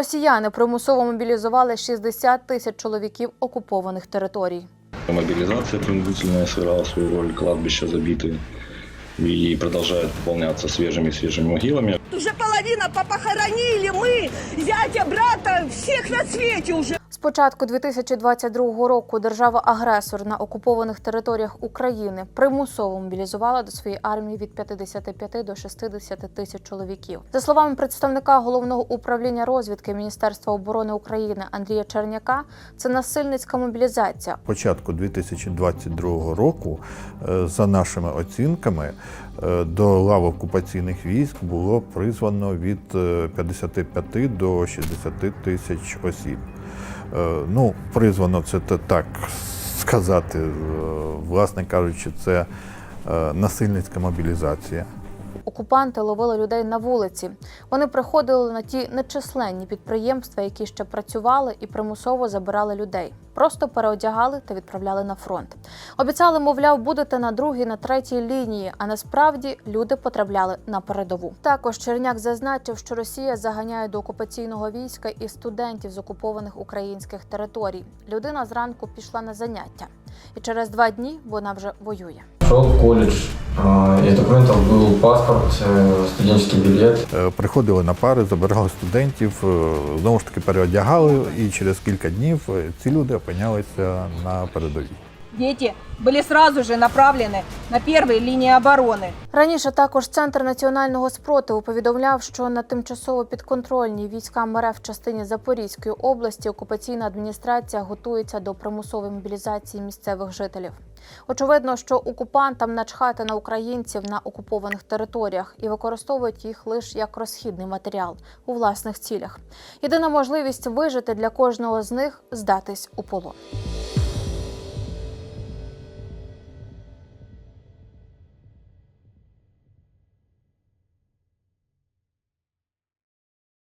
Росіяни примусово мобілізували 60 тисяч чоловіків окупованих територій. Мобилизация принудительная сыграла свою роль, кладбища забиты и продолжают пополняться свежими-свежими могилами. Уже половина попохоронили мы, зятя, брата, всех на свете уже. Початку 2022 року держава-агресор на окупованих територіях України примусово мобілізувала до своєї армії від 55 до 60 тисяч чоловіків. За словами представника головного управління розвідки Міністерства оборони України Андрія Черняка, це насильницька мобілізація. початку 2022 року, е, за нашими оцінками, е, до лав окупаційних військ було призвано від е, 55 до 60 тисяч осіб. Е, Ну, призвано це так сказати, е, власне кажучи, це е, насильницька мобілізація. Окупанти ловили людей на вулиці. Вони приходили на ті нечисленні підприємства, які ще працювали, і примусово забирали людей. Просто переодягали та відправляли на фронт. Обіцяли, мовляв, будете на другій, на третій лінії. А насправді люди потрапляли на передову. Також Черняк зазначив, що Росія заганяє до окупаційного війська і студентів з окупованих українських територій. Людина зранку пішла на заняття, і через два дні вона вже воює. Шел в я а, був документов паспорт, студентський білет. Е, Приходили на пари, забирали студентів, е, знову ж таки переодягали, і через кілька днів е, ці люди опинялися на передовій Дети были сразу же направлены на первые линии обороны. Раніше також центр національного спротиву повідомляв, що на тимчасово підконтрольній військам РФ в частині Запорізької області окупаційна адміністрація готується до примусової мобілізації місцевих жителів. Очевидно, що окупантам начхати на українців на окупованих територіях і використовують їх лише як розхідний матеріал у власних цілях. Єдина можливість вижити для кожного з них здатись у полон.